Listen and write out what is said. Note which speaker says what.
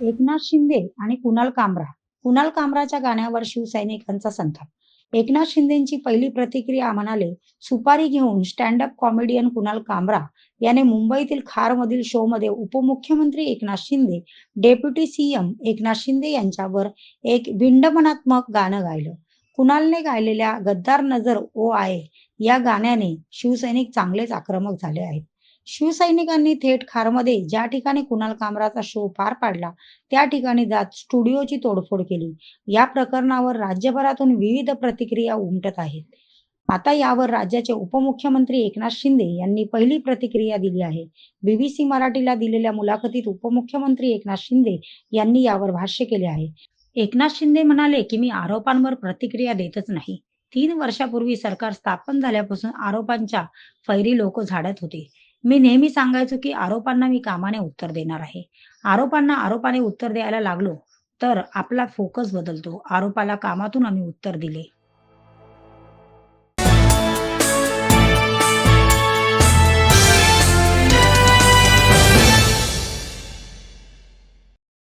Speaker 1: एकनाथ शिंदे आणि कुणाल कामरा. कुणाल कामराच्या गाण्यावर शिवसैनिकांचा संताप एकनाथ शिंदेची पहिली प्रतिक्रिया म्हणाले सुपारी घेऊन stand up comedian Kunal Kamra याने मुंबईतील खारमधील शोमध्ये उपमुख्यमंत्री एकनाथ शिंदे डेप्युटी सीएम एकनाथ शिंदे यांच्यावर एक विंडमनात्मक गाणं गायलं. कुणालने गायलेल्या गद्दार नजर ओ आहे या गाण्याने शिवसैनिक चांगलेच आक्रमक झाले आहेत. शिवसैनिकांनी थेट खारमध्ये ज्या ठिकाणी कुणाल कामराचा शो पार पाडला त्या ठिकाणी जात स्टुडिओची तोडफोड केली. या प्रकरणावर राज्यभरातून विविध प्रतिक्रिया उमटत आहेत. आता यावर राज्याचे उपमुख्यमंत्री एकनाथ शिंदे यांनी पहिली प्रतिक्रिया दिली आहे. बीबीसी मराठीला दिलेल्या मुलाखतीत उपमुख्यमंत्री एकनाथ शिंदे यांनी यावर भाष्य केले आहे. एकनाथ शिंदे म्हणाले की मी आरोपांवर प्रतिक्रिया देतच नाही. तीन वर्षापूर्वी सरकार स्थापन झाल्यापासून आरोपांच्या फैरी लोक झाडत होते. मी नेहमी सांगायचो की आरोपांना मी कामाने उत्तर देणार आहे. आरोपांना आरोपाने उत्तर द्यायला लागलो तर आपला फोकस बदलतो. आरोपाला कामातून आम्ही उत्तर दिले.